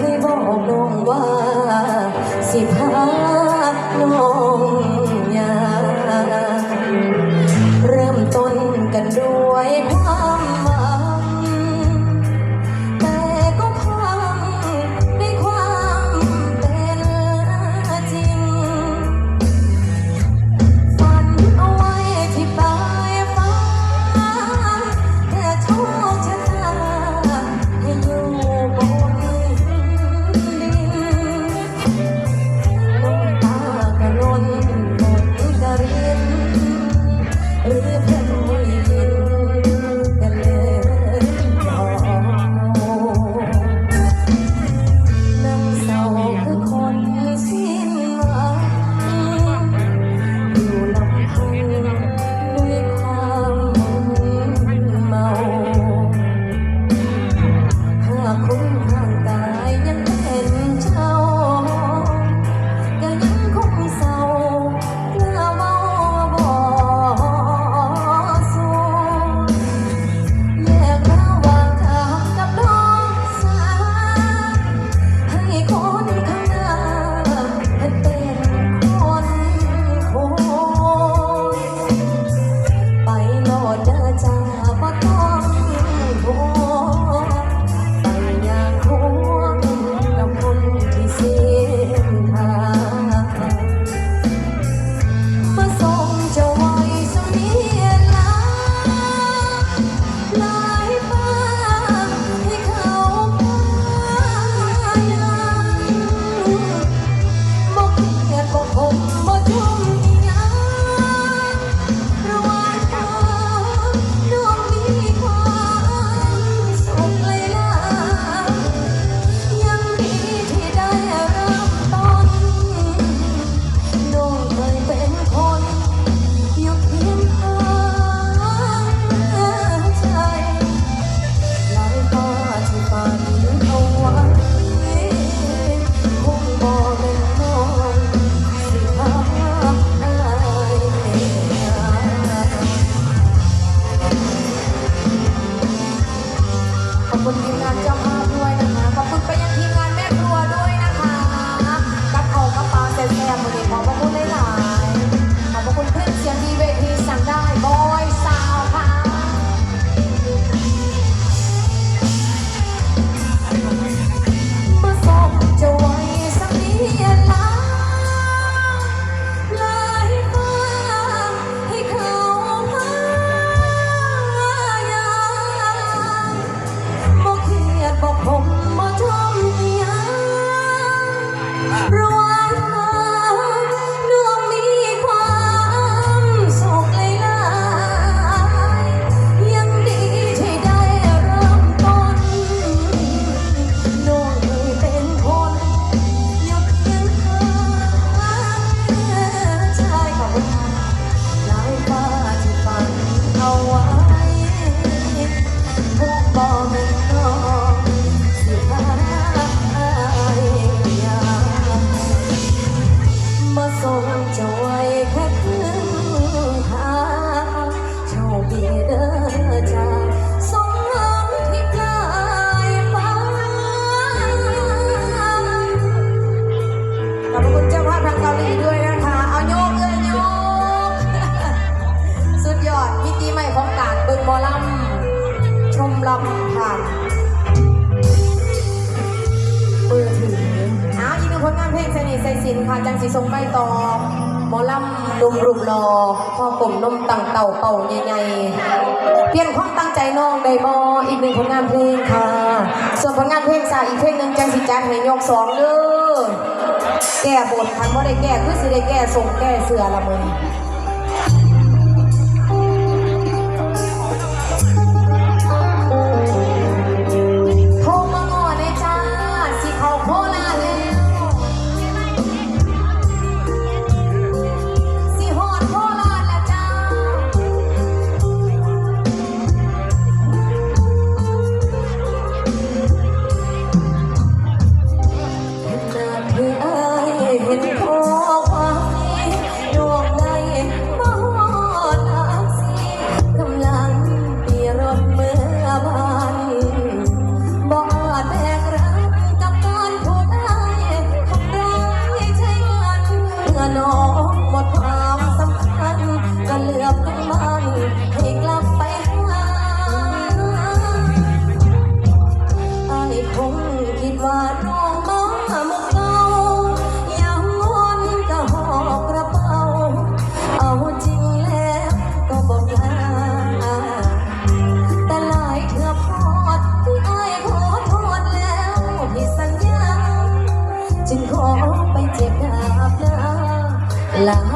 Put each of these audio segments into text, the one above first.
ให้บอกน้องว่าสิพา ลำพัเมือถืออ้าวยินดีผลงานเพลงเสน่ห์ใส่สินค่ะ จังสีทรงใบตองหมอลำลุมรุมรอพ่อกลมนมต่างเต่าเป่าใหญ่ๆเปลี่ยนความตั้งใจน้องได้บออีกหนึ่งผลงานเพลงค่ะ ส่วนผลงานเพลงสาวอีกเพลงหนึ่งจังสีจันให้ยกสองเด้อแก้บทคันว่าได้แก้คือสิได้แก้ทรงแก้เสือละมือ ล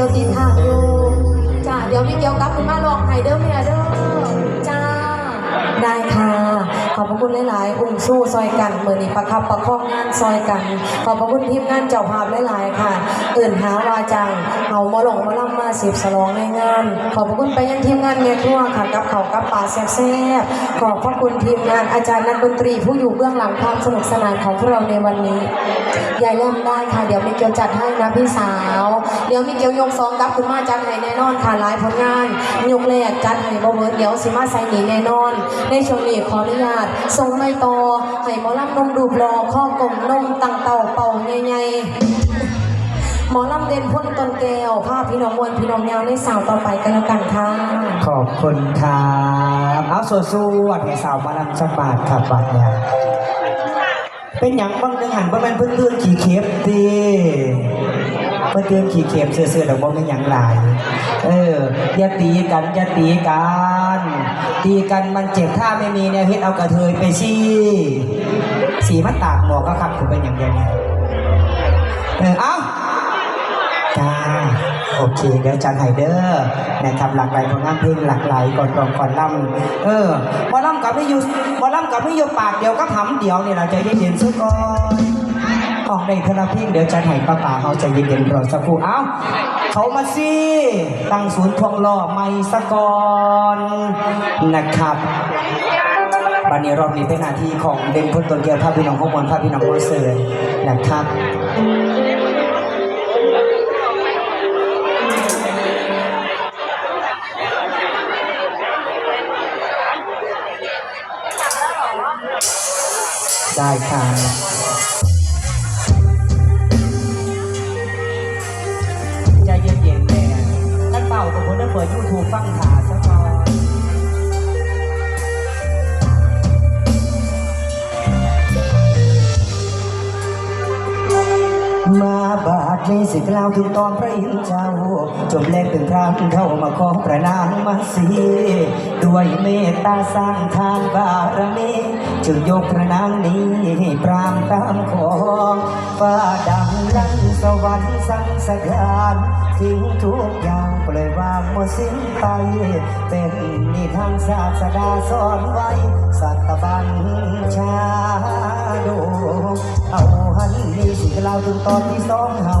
กียวติดทางอยู่จ้าเดี๋ยวมีเกียวกลับคุณมาลองไฮเดอร์เมียเด้อจ้าได้ค่ะ อบพระคุณหลายๆองค์สู้ซอยกันเมื่อนี้ประคับประคองงานซอยกัน ขอบพระคุณทีมงานเจ้าภาพหลายๆค่ะเอื่นหาวาจังเอามาหลงมาล่ำมาสิบสลองในงาน ขอบพระคุณไปยังทีมงานเมียทั่วค่ะกับเขากับป่าแซ่บๆขอบพระคุณทีมงานอาจารย์นักดนตรีผู้อยู่เบื้องหลังความสนุกสนานของพวกเราในวันนี้ยายเล่มได้ค่ะเดี๋ยวมิเกียวจัดให้นะพี่สาว เดี๋ยวมิเกียวยกซองกับคุณมาจัดให้แน่นอนค่ะหลายผลงานยกแรก ยวสิมาใส่หนีแน่นอน ในช่วงนี้ขออนุญาตส่งไม่ต่อให้หมอลำนมดูบรอข้อกลมนมตังเต่าเป่าใหญ่ๆหมอลำเด่นพ้นตนแก้วภาพพี่น้องมวลพี่น้องแนวในสาวต่อไปกันแล้วกันค่ะ ขอบคุณครับเอาสวนสู้วัดให้สาวมาลำจักบาทครับบัดเนี่ยเป็นอย่างบางเรื่งหันบ่แม่นเพิ่นเตือนขี่เข็บตี เพิ่นเตือนขี่เข็บเสื่อๆดอกบ่แม่นหยังหลาย เอออย่าตีกันอย่าตีกัน ตีกันมันเจ็บถ้าไม่มีแนวเฮ็ดเอากระเทยไปสิสีมันตากหมอกก็ครับคือเป็นอย่างเดียวเนี่ยเออเอ้าจ้าโอเคเดี๋ยวจันไฮเดอร์นะครับหลากหลายผลงานเพลงหลากหลายก่อนก่อนก่อนล่ำเออวอลล่ำกับไม่อยู่วอลล่ำกับไม่อยู่ปากเดียวก็ทำเดียวเนี่ยเราจะเย็นๆซะก่อน ออกในพลังเพลงเดี๋ยวจันไห้ป้าป่าเขาจะเย็นๆรอสักครู่เอ้าเขามาสิตั้งศูนย์ทวงล้อไม่สะกอนนะครับวันนี้รอบนี้เป็นหน้าที่ของเด่นพลตนเกียวภาพพี่น้องข้างบนภาพพี่น้องบนเสือนะครับได้ครั เปิดยูทูบฟังขาซะก่อนมาบาดนี้สิกล่าวถึงตอนพระอินทร์เจ้าจมแลกเป็นพระเข้ามาขอประนางมาสี วยเมตตาสร้างทานบารมีจึงยกพระนางนี้ปรามตามของฟ้าดังลั่นสวรรค์สังสยานทิ้งทุกอย่างปล่อยวางหมดสิ้นไป เป็นนิทานศาสดาสอนไว้ สัตบัญชาโดเอาหันนี่สิกล่าถึงตอนที่สองเฮา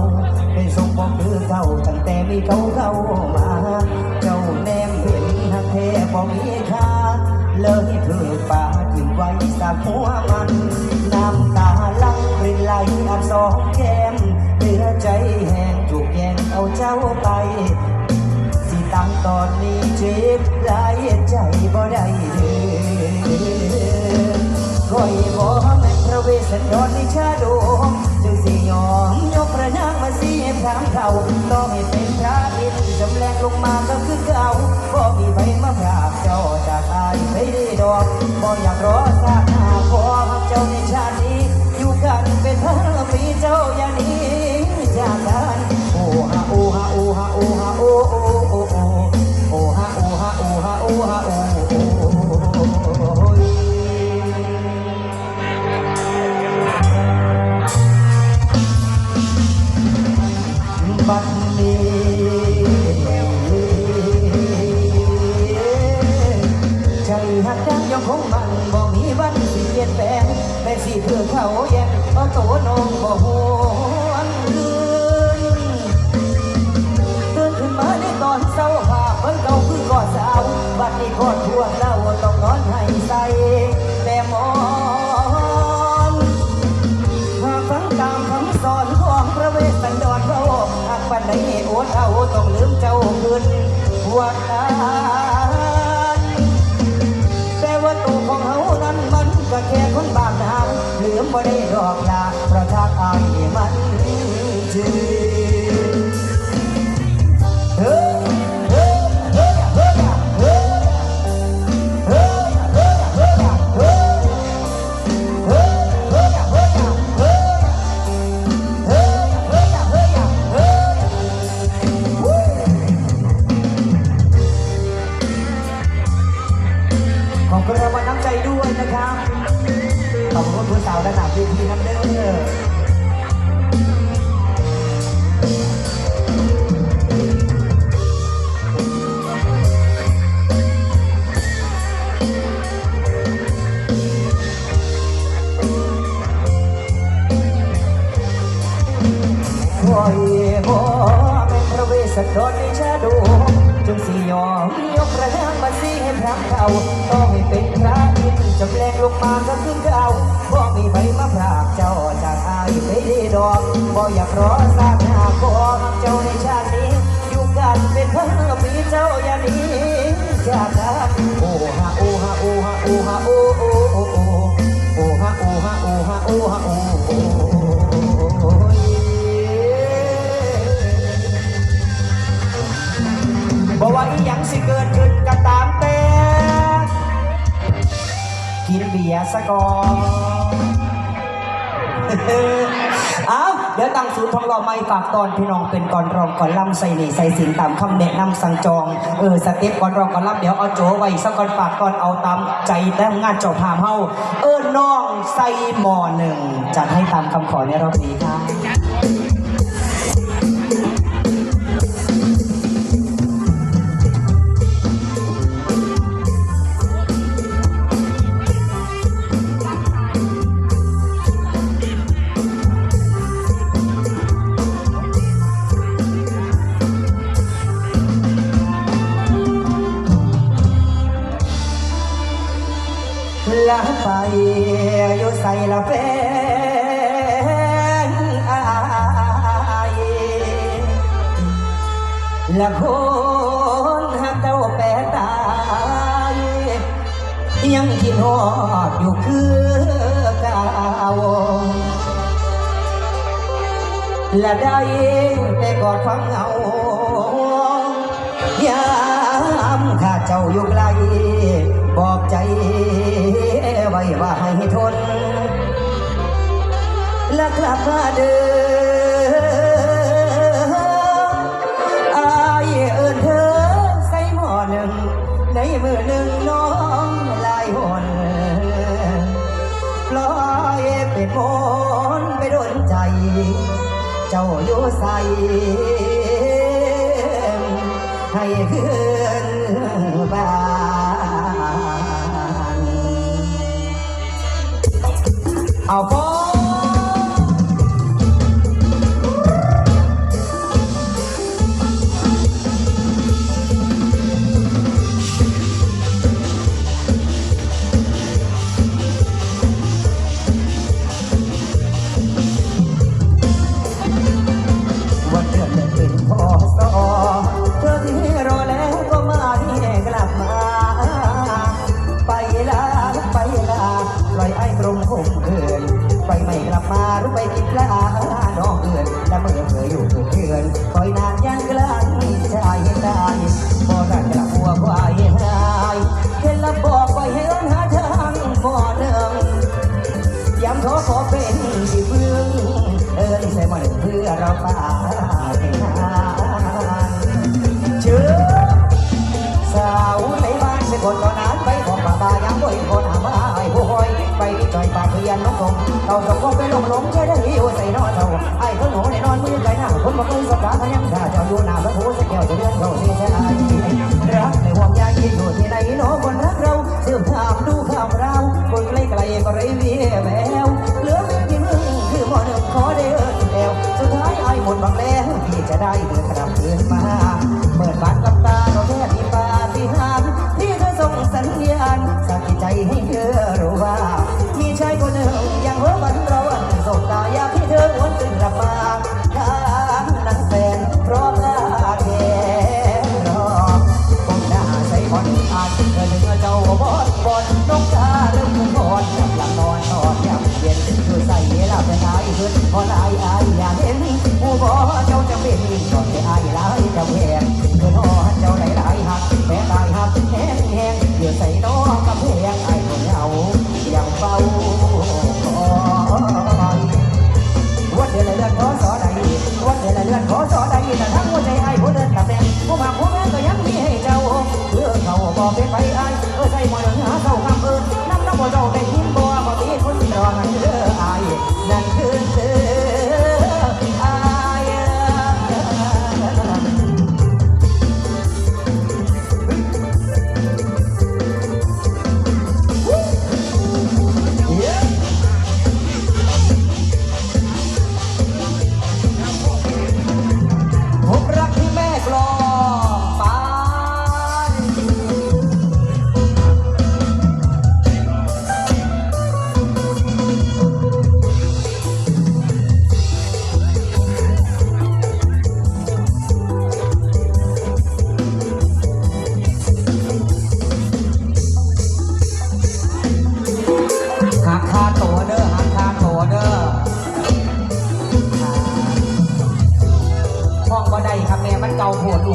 เป็นทรงบอกคือเก่าตั้งแต่มีเขาเข้ามา ท้บ่มีค่าเลยเถือป่าทิ้งไว้สักหัวมัน น้ำตาลังรินไหลอับสองแก้มเหลือใจแห้งถูกแย่งเอาเจ้าไป สิตั้งตอนนี้เจ็บหลายใจบ่ได้เลยคอยบ่แม่นพระเวสันดรในชาดงจึงสิยอมยกพระนางมาสียพรามเขาต้องให้เป็นพระอินทร์จำแรงลงมาก็คือเก่าบ่มีไผมาพร้ากเจ้าจากอายไปได้ดอกบ่อยากรอสาหน้าขอหักเจ้าในชาตินี้อยู่กันเป็นพันปีเจ้าอย่าหนี้จากกันโอ้ฮะโอ้ฮะโอ้ฮะโอ้ฮะโอ้โอ้โอ้โอ้โอ้ฮะโอ้ฮะโอ้ฮะโอ้ฮะโอ้ บัดนี้ใจหักจังยังคงมันบ่มีวันสิเปลี่ยนแปลงแม่สิเพื่อเขาแย่งเอาตัวน้องบ่หวนคืนตื่นขึ้นมาในตอนเศร้าภาพเพิ่นเก่าคือก่อสาวบัดนี้กอดทวดเรา มเจ้านวันนั้นแต่ว่าตัวของเฮานั้นมันก็แค่คนบางทางเหลืมบ่ได้ดอกยาประทักอายมันจือ โอ้บอกว่าอีหยังสิเกิดขึ้นก็ตามแต่กินเบียร์ซะก่อน ดี๋ยวตั้งศูนย์ทองหล่อไม่ฝากตอนพี่น้องเป็นก่อนรองก่อนล่ำใส่หนีใส่สินตามคำแนะนำสั่งจองเออสเต็ปก่อนรองก่อนล่ำเดี๋ยวเอาโจไว้สักก่อนฝากตอนเอาตามใจแต่งานเจ้าพามเฮาเออน้องใส่หมอหนึ่งจัดให้ตามคำขอในรอบนี้ครับ ใส่ละเแฟนอายละคนหักเต้าแปตายยังกินหอดอยู่คือก่าและได้ไปกอดฟังเอาอย่า มข้าเจ้าอยู่ไกล บอกใจไว้ว่าให้ทน และกลับมาเดิมอายเอินเธอใส่หม้อหนึ่ง ในมือหนึ่งน้องลายหนปล่อยเป็นมนไปโดนใจ เจ้าอยู่ใส่ให้คืนบ้านเอา กินและเมื่อเคยอยู่ทุกเดือนคอยนานยันกลางชายเห็นได้บ่ได้กลับหัวควายหายเห็นแล้วบอกไปเห้เอิ้นหาทางบ่เดิมย้ำขอขอเป็นที่พึ่งเอิญใส่มาหนึ่งเพื่อเราป่า ยปากเพียนน้องคงเอาสมก็ไปหลงหลงใช้ได้อยู่ใส่นอเท่าไอ้คนหนูในนอนมือไก่หน้าคนบอกเลยสัปดาห์พยังถ้าเจ้าอยู่หน้าพระผู้สักแก้วจะเดือนเขาที่ใช่รักในห่วงใยอยู่ที่ไหนน้องคนรักเราเสืบถามดูข่าวเราคนไกล้ไกลก็ไรวีแววเหลือไม่กี่มึงคือหมอหนึ่งขอได้เอิญแอวสุดท้ายไอ้หมดบังแล้วพี่จะได้เดินกายขึ้นพอลายอายอยาเล่นผู้บอเจ้าจะเป็น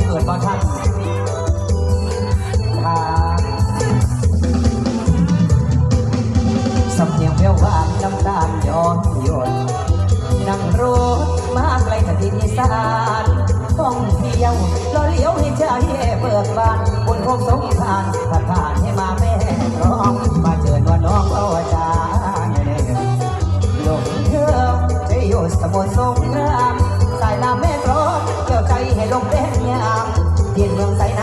เก่าโผดลูกเกิดบ่ทันครับสำเนียงแว่ววานน้ำตาลย้อนหยดนั่งรถมาไกลจากที่อีสานท่องเที่ยวรอเลี้ยวให้ใจเบิกบานบนโคกสงทานผ่านผ่านให้มาแม่ร้องมาเจอว่าน้องเอาจางเนี่ยหลงเธอจะอยู่สมุทรสงครามสายน้ำแม่กรองเกี่ยวใจให้ลมแดงเย็น เพียงดวงใส